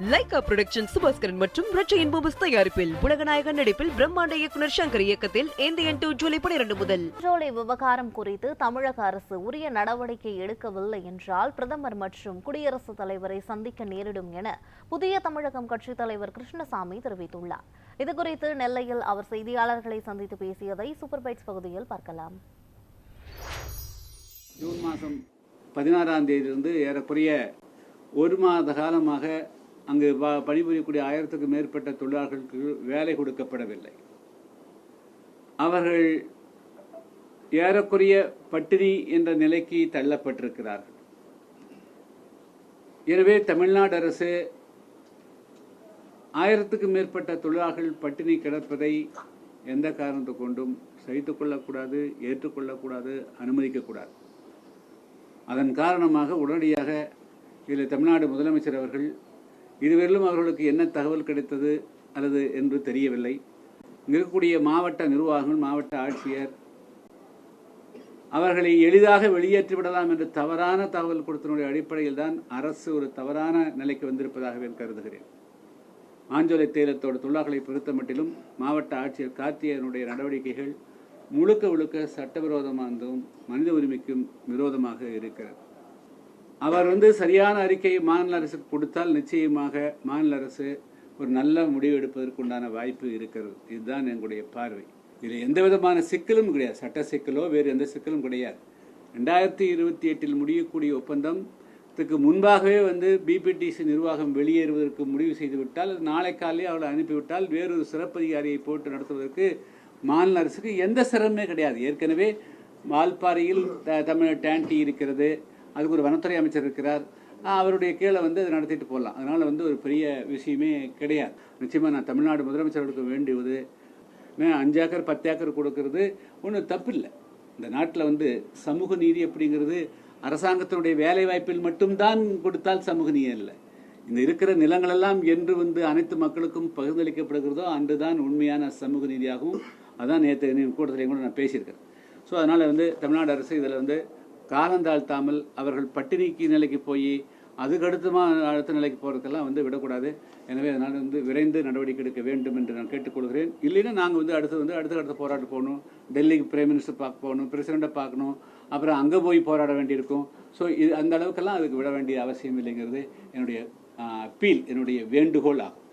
Lyca production Subaskaran மற்றும் ரச்சையின் பூபஸ் தயாரிப்பில் உலகநாயகன் நடிப்பில் பிரம்மாண்ட இயக்குனர் சங்கர் இயக்கத்தில் இந்தியன் டூ ஜூலை பனிரெண்டு முதல். பெட்ரோலை விவகாரம் குறித்து தமிழக அரசு உரிய நடவடிக்கை எடுக்கவில்லை என்றால் பிரதமர் மற்றும் குடியரசுத் தலைவரை சந்திக்க நேரிடும் என புதிய தமிழகம் கட்சித் தலைவர் கிருஷ்ணசாமி தெரிவித்துள்ளார். இதுகுறித்து நெல்லையில் அவர் செய்தியாளர்களை சந்தித்து பேசியதை சூப்பர் பைட்ஸ் பகுதியில் பார்க்கலாம். ஜூன் மாதம் பதினாறாம் தேதியிலிருந்து ஏறக்குறைய ஒரு மாத காலமாக அங்கு பணிபுரியக்கூடிய ஆயிரத்துக்கும் மேற்பட்ட தொழிலாளர்களுக்கு வேலை கொடுக்கப்படவில்லை. அவர்கள் ஏறக்குறைய பட்டினி என்ற நிலைக்கு தள்ளப்பட்டிருக்கிறார்கள். எனவே தமிழ்நாடு அரசு ஆயிரத்துக்கும் மேற்பட்ட தொழிலாளர்கள் பட்டினி கிடப்பதை எந்த காரணத்தை கொண்டும் சகித்துக் கொள்ளக்கூடாது ஏற்றுக்கொள்ளக்கூடாது அனுமதிக்கக்கூடாது. அதன் காரணமாக உடனடியாக இதில் தமிழ்நாடு முதலமைச்சர் அவர்கள் இதுவரையிலும் அவர்களுக்கு என்ன தகவல் கிடைத்தது அல்லது என்று தெரியவில்லை. இருக்கக்கூடிய மாவட்ட நிர்வாகங்கள் மாவட்ட ஆட்சியர் அவர்களை எளிதாக வெளியேற்றி விடலாம் என்று தவறான தகவல் கொடுத்தனுடைய அடிப்படையில் தான் அரசு ஒரு தவறான நிலைக்கு வந்திருப்பதாகவே கருதுகிறேன். ஆஞ்சோலை தேயிலத்தோட தொழிலாளர்களை பொறுத்த மட்டிலும் மாவட்ட ஆட்சியர் கார்த்தியனுடைய நடவடிக்கைகள் முழுக்க முழுக்க சட்டவிரோதமானதும் மனித உரிமைக்கும் விரோதமாக இருக்கிறது. அவர் வந்து சரியான அறிக்கையை மாநில அரசுக்கு கொடுத்தால் நிச்சயமாக மாநில அரசு ஒரு நல்ல முடிவு எடுப்பதற்குண்டான வாய்ப்பு இருக்கிறது. இதுதான் எங்களுடைய பார்வை. இதில் எந்த விதமான சிக்கலும் கிடையாது. சட்ட சிக்கலோ வேறு எந்த சிக்கலும் கிடையாது. ரெண்டாயிரத்தி இருபத்தி எட்டில் முடியக்கூடிய ஒப்பந்தத்துக்கு முன்பாகவே வந்து பிபிடிசி நிர்வாகம் வெளியேறுவதற்கு முடிவு செய்துவிட்டால் நாளை காலையே அவளை அனுப்பிவிட்டால் வேறொரு சிறப்பதிகாரியை போட்டு நடத்துவதற்கு மாநில அரசுக்கு எந்த சிரமமே கிடையாது. ஏற்கனவே வால்பாறையில் த- தமிழ் டேண்டி இருக்கிறது. அதுக்கு ஒரு வனத்துறை அமைச்சர் இருக்கிறார். அவருடைய கீழே வந்து அதை நடத்திட்டு போகலாம். அதனால் வந்து ஒரு பெரிய விஷயமே கிடையாது. நிச்சயமாக நான் தமிழ்நாடு முதலமைச்சர்களுக்கு வேண்டியது. அஞ்சு ஏக்கர் பத்து ஏக்கர் கொடுக்கறது ஒன்றும் தப்பு இல்லை இந்த நாட்டில் வந்து சமூக நீதி அப்படிங்கிறது அரசாங்கத்தினுடைய வேலை வாய்ப்பில் மட்டும்தான் கொடுத்தால் சமூக நீதி இல்லை இந்த இருக்கிற நிலங்களெல்லாம் என்று வந்து அனைத்து மக்களுக்கும் பகிர்ந்தளிக்கப்படுகிறதோ அன்றுதான் உண்மையான சமூக நீதியாகவும் அதான் நேற்று கூட்டத்திலையும் கூட நான் பேசியிருக்கேன் ஸோ அதனால் வந்து தமிழ்நாடு அரசு இதில் வந்து காலந்தாழ்த்தாமல் அவர்கள் பட்டினிக்கு நிலைக்கு போய் அதுக்கடுத்தமாக அடுத்த நிலைக்கு போகிறதுக்கெல்லாம் வந்து விடக்கூடாது. எனவே அதனால் வந்து விரைந்து நடவடிக்கை எடுக்க வேண்டும் என்று நான் கேட்டுக்கொள்கிறேன். இல்லைன்னா நாங்கள் வந்து அடுத்து வந்து அடுத்த அடுத்த போராட்டம் போகணும். டெல்லிக்கு பிரைம் மினிஸ்டர் பார்க்க போகணும் பிரசிடெண்ட்டை பார்க்கணும். அப்புறம் அங்கே போய் போராட வேண்டியிருக்கும். ஸோ இது அந்த அளவுக்கெல்லாம் அதுக்கு விட வேண்டிய அவசியம் இல்லைங்கிறது என்னுடைய அப்பீல் என்னுடைய வேண்டுகோள் ஆகும்.